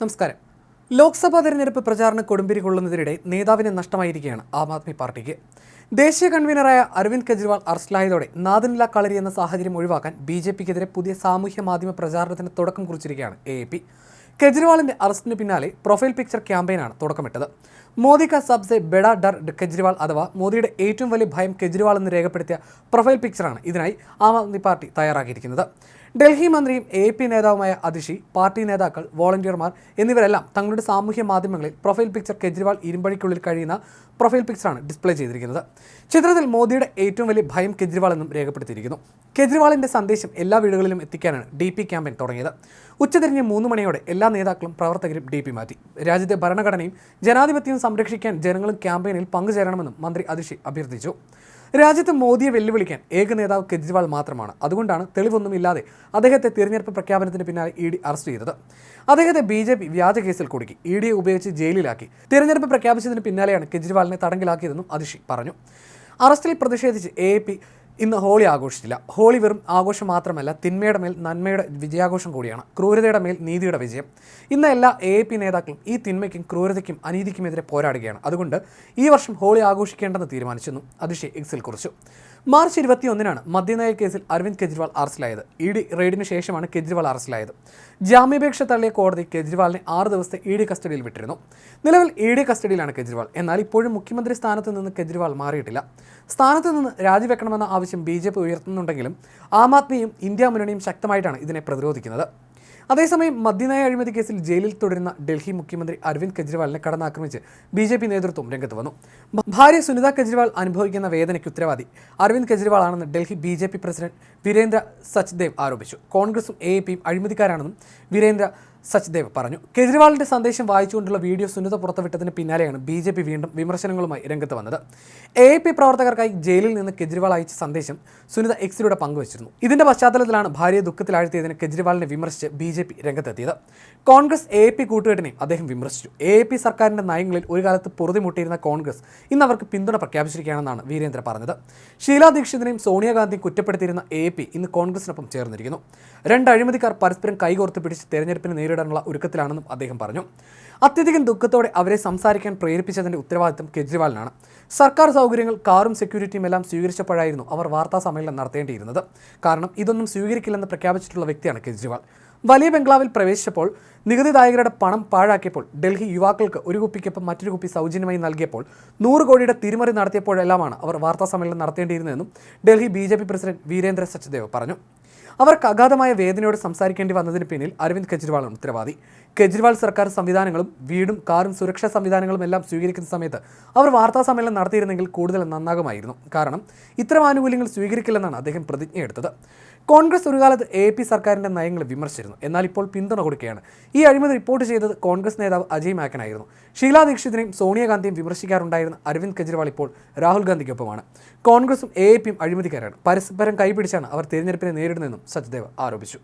നമസ്കാരം. ലോക്സഭാ തെരഞ്ഞെടുപ്പ് പ്രചാരണ കൊടുമ്പിരി കൊള്ളുന്നതിനിടെ നേതാവിനെ നഷ്ടമായിരിക്കുകയാണ് ആം ആദ്മി പാർട്ടിക്ക്. ദേശീയ കൺവീനറായ അരവിന്ദ് കെജ്രിവാൾ അറസ്റ്റിലായതോടെ നാദൻല കളരി എന്ന സാഹചര്യം ഒഴിവാക്കാൻ ബി ജെ പിക്കെതിരെ പുതിയ സാമൂഹ്യ മാധ്യമ പ്രചാരണത്തിന് തുടക്കം കുറിച്ചിരിക്കുകയാണ് എ പി. കെജ്രിവാളിന്റെ അറസ്റ്റിന് പിന്നാലെ പ്രൊഫൈൽ പിക്ചർ ക്യാമ്പയിനാണ് തുടക്കമിട്ടത്. മോദി കാ സബ്സെ ബെഡ ഡർ കെജ്രിവാൾ അഥവാ മോദിയുടെ ഏറ്റവും വലിയ ഭയം കെജ്രിവാൾ എന്ന് രേഖപ്പെടുത്തിയ പ്രൊഫൈൽ പിക്ചറാണ് ഇതിനായി ആം ആദ്മി പാർട്ടി തയ്യാറാക്കിയിരിക്കുന്നത്. ഡൽഹി മന്ത്രിയും എ പി നേതാവുമായ അതിഷി പാർട്ടി നേതാക്കൾ വോളണ്ടിയർമാർ എന്നിവരെല്ലാം തങ്ങളുടെ സാമൂഹ്യ മാധ്യമങ്ങളിൽ പ്രൊഫൈൽ പിക്ചർ കെജ്രിവാൾ ഇരുമ്പഴിക്കുള്ളിൽ കഴിയുന്ന പ്രൊഫൈൽ പിക്ചറാണ് ഡിസ്പ്ലേ ചെയ്തിരിക്കുന്നത്. ചിത്രത്തിൽ മോദിയുടെ ഏറ്റവും വലിയ ഭയം കെജ്രിവാൾ എന്നും രേഖപ്പെടുത്തിയിരിക്കുന്നു. കെജ്രിവാളിന്റെ സന്ദേശം എല്ലാ വീടുകളിലും എത്തിക്കാനാണ് ഡി പി ക്യാമ്പയിൻ തുടങ്ങിയത്. ഉച്ചതിരിഞ്ഞ് മൂന്ന് മണിയോടെ എല്ലാ നേതാക്കളും പ്രവർത്തകരും ഡി പി മാറ്റി. രാജ്യത്തെ ഭരണഘടനയും ജനാധിപത്യവും സംരക്ഷിക്കാൻ ജനങ്ങളും ക്യാമ്പയിനിൽ പങ്കുചേരണമെന്നും മന്ത്രി അതിഷി അഭ്യർത്ഥിച്ചു. രാജ്യത്ത് മോദിയെ വെല്ലുവിളിക്കാൻ ഏക നേതാവ് കെജ്രിവാൾ മാത്രമാണ്. അതുകൊണ്ടാണ് തെളിവൊന്നുമില്ലാതെ അദ്ദേഹത്തെ തിരഞ്ഞെടുപ്പ് പ്രഖ്യാപനത്തിന് പിന്നാലെ ഇ ഡി അറസ്റ്റ് ചെയ്തത്. അദ്ദേഹത്തെ ബി ജെ പി വ്യാജ കേസിൽ കുടുക്കി ഇ ഡിയെ ഉപയോഗിച്ച് ജയിലിലാക്കി. തിരഞ്ഞെടുപ്പ് പ്രഖ്യാപിച്ചതിന് പിന്നാലെയാണ് കെജ്രിവാളിനെ തടങ്കിലാക്കിയതെന്നും അതിഷി പറഞ്ഞു. അറസ്റ്റിൽ പ്രതിഷേധിച്ച് എ പി ഇന്ന് ഹോളി ആഘോഷിച്ചില്ല. ഹോളി വെറും ആഘോഷം മാത്രമല്ല തിന്മയുടെ മേൽ നന്മയുടെ വിജയാഘോഷം കൂടിയാണ്. ക്രൂരതയുടെ മേൽ നീതിയുടെ വിജയം. ഇന്ന് എല്ലാ എ പി നേതാക്കളും ഈ തിന്മയ്ക്കും ക്രൂരതയ്ക്കും അനീതിക്കുമെതിരെ പോരാടുകയാണ്. അതുകൊണ്ട് ഈ വർഷം ഹോളി ആഘോഷിക്കേണ്ടെന്ന് തീരുമാനിച്ചെന്നു അതിഷി എക്സിൽ കുറിച്ചു. മാർച്ച് ഇരുപത്തിയൊന്നിനാണ് മദ്യനയ കേസിൽ അരവിന്ദ് കെജ്രിവാൾ അറസ്റ്റിലായത്. ഇ ഡി റെയ്ഡിന് ശേഷമാണ് കെജ്രിവാൾ അറസ്റ്റിലായത്. ജാമ്യാപേക്ഷ തള്ളിയ കോടതി കെജ്രിവാളിനെ ആറ് ദിവസത്തെ ഇ ഡി കസ്റ്റഡിയിൽ വിട്ടിരുന്നു. നിലവിൽ ഇ ഡി കസ്റ്റഡിയിലാണ് കെജ്രിവാൾ. എന്നാൽ ഇപ്പോഴും മുഖ്യമന്ത്രി സ്ഥാനത്ത് നിന്ന് കെജ്രിവാൾ മാറിയിട്ടില്ല. സ്ഥാനത്ത് നിന്ന് രാജിവെക്കണമെന്ന ആവശ്യം ബി ജെ പി ഉയർത്തുന്നുണ്ടെങ്കിലും ആം ആദ്മിയും ഇന്ത്യ മുന്നണിയും ശക്തമായിട്ടാണ് ഇതിനെ പ്രതിരോധിക്കുന്നത്. അതേസമയം മദ്യനയ അഴിമതി കേസിൽ ജയിലിൽ തുടരുന്ന ഡൽഹി മുഖ്യമന്ത്രി അരവിന്ദ് കെജ്രിവാളിനെ കടന്നാക്രമിച്ച് ബി ജെ പി നേതൃത്വം രംഗത്ത് വന്നു. ഭാര്യ സുനിത കെജ്രിവാൾ അനുഭവിക്കുന്ന വേദനയ്ക്ക് ഉത്തരവാദി. അരവിന്ദ് കെജ്രിവാൾ ആണെന്ന് Delhi B J P president Virendra Sachdev ആരോപിച്ചു. കോൺഗ്രസും എ പിയും അഴിമതിക്കാരാണെന്നും വീരേന്ദ്ര സച്ദേവ് പറഞ്ഞു. കെജ്രിവാളിന്റെ സന്ദേശം വായിച്ചുകൊണ്ടുള്ള വീഡിയോ സുനിത പുറത്തുവിട്ടതിന് പിന്നാലെയാണ് ബി ജെ പി വീണ്ടും വിമർശനങ്ങളുമായി രംഗത്ത് വന്നത്. എ പി പ്രവർത്തകർക്കായി ജയിലിൽ നിന്ന് കെജ്രിവാൾ അയച്ച സന്ദേശം സുനിത എക്സിലൂടെ പങ്കുവച്ചിരുന്നു. ഇതിന്റെ പശ്ചാത്തലത്തിലാണ് ഭാര്യയെ ദുഃഖത്തിലാഴ്ത്തിയതിന് കെജ്രിവാളിനെ വിമർശിച്ച് ബി ജെ പി രംഗത്തെത്തിയത്. കോൺഗ്രസ് എ പി കൂട്ടുകെട്ടിനെയും അദ്ദേഹം വിമർശിച്ചു. എ പി സർക്കാരിന്റെ നയങ്ങളിൽ ഒരു കാലത്ത് പൊറുതിമുട്ടിയിരുന്ന കോൺഗ്രസ് ഇന്ന് അവർക്ക് പിന്തുണ പ്രഖ്യാപിച്ചിരിക്കുകയാണെന്നാണ് വീരേന്ദ്ര പറഞ്ഞത്. ഷീലാ ദീക്ഷിതിനെയും സോണിയാഗാന്ധിയും കുറ്റപ്പെടുത്തിയിരുന്ന എ പി ഇന്ന് കോൺഗ്രസിനൊപ്പം ചേർന്നിരിക്കുന്നു. രണ്ട് അഴിമതിക്കാർ പരസ്പരം കൈകോർത്ത് പിടിച്ച് തെരഞ്ഞെടുപ്പിന് നേരിടാനുള്ള ഒരുക്കത്തിലാണെന്നും അദ്ദേഹം പറഞ്ഞു. അത്യധികം ദുഃഖത്തോടെ അവരെ സംസാരിക്കാൻ പ്രേരിപ്പിച്ചതിന്റെ ഉത്തരവാദിത്തം കെജ്രിവാളിനാണ്. സർക്കാർ സൗകര്യങ്ങൾ കാറും സെക്യൂരിറ്റിയും എല്ലാം സ്വീകരിച്ചപ്പോഴായിരുന്നു അവർ വാർത്താ സമ്മേളനം നടത്തേണ്ടിയിരുന്നത്. കാരണം ഇതൊന്നും സ്വീകരിക്കില്ലെന്ന് പ്രഖ്യാപിച്ചിട്ടുള്ള വ്യക്തിയാണ് കെജ്രിവാൾ. വലിയ ബംഗ്ലാവിൽ പ്രവേശിച്ചപ്പോൾ നികുതിദായകരുടെ പണം പാഴാക്കിയപ്പോൾ ഡൽഹി യുവാക്കൾക്ക് ഒരു കുപ്പിക്കൊപ്പം മറ്റൊരു കുപ്പി സൗജന്യമായി നൽകിയപ്പോൾ നൂറ് കോടിയുടെ തിരിമറി നടത്തിയപ്പോഴെല്ലാമാണ് അവർ വാർത്താ സമ്മേളനം നടത്തേണ്ടിയിരുന്നതെന്നും ഡൽഹി ബി പ്രസിഡന്റ് വീരേന്ദ്ര സച്ദേവ് പറഞ്ഞു. അവർക്ക് അഗാധമായ വേദനയോട് സംസാരിക്കേണ്ടി വന്നതിന് പിന്നിൽ അരവിന്ദ് കെജ്രിവാളാണ് ഉത്തരവാദി. കെജ്രിവാൾ സർക്കാർ സംവിധാനങ്ങളും വീടും കാറും സുരക്ഷാ സംവിധാനങ്ങളും എല്ലാം സ്വീകരിക്കുന്ന സമയത്ത് അവർ വാർത്താ സമ്മേളനം നടത്തിയിരുന്നെങ്കിൽ കൂടുതൽ നന്നാകുമായിരുന്നു. കാരണം ഇത്തരം ആനുകൂല്യങ്ങൾ സ്വീകരിക്കില്ലെന്നാണ് അദ്ദേഹം പ്രതിജ്ഞയെടുത്തത്. കോൺഗ്രസ് ഒരു കാലത്ത് എ പി സർക്കാരിന്റെ നയങ്ങൾ വിമർശിച്ചിരുന്നു. എന്നാൽ ഇപ്പോൾ പിന്തുണ കൊടുക്കുകയാണ്. ഈ അഴിമതി റിപ്പോർട്ട് ചെയ്തത് കോൺഗ്രസ് നേതാവ് അജയ് മാക്കനായിരുന്നു. ഷീലാ ദീക്ഷിതിനെയും സോണിയാഗാന്ധിയും വിമർശിക്കാറുണ്ടായിരുന്ന അരവിന്ദ് കെജ്രിവാൾ ഇപ്പോൾ രാഹുൽ ഗാന്ധിക്കൊപ്പമാണ്. കോൺഗ്രസും എ പിയും അഴിമതിക്കാരാണ്. പരസ്പരം കൈപിടിച്ചാണ് അവർ തിരഞ്ഞെടുപ്പിനെ നേരിടുന്നതെന്നും സച്ദേവ് ആരോപിച്ചു.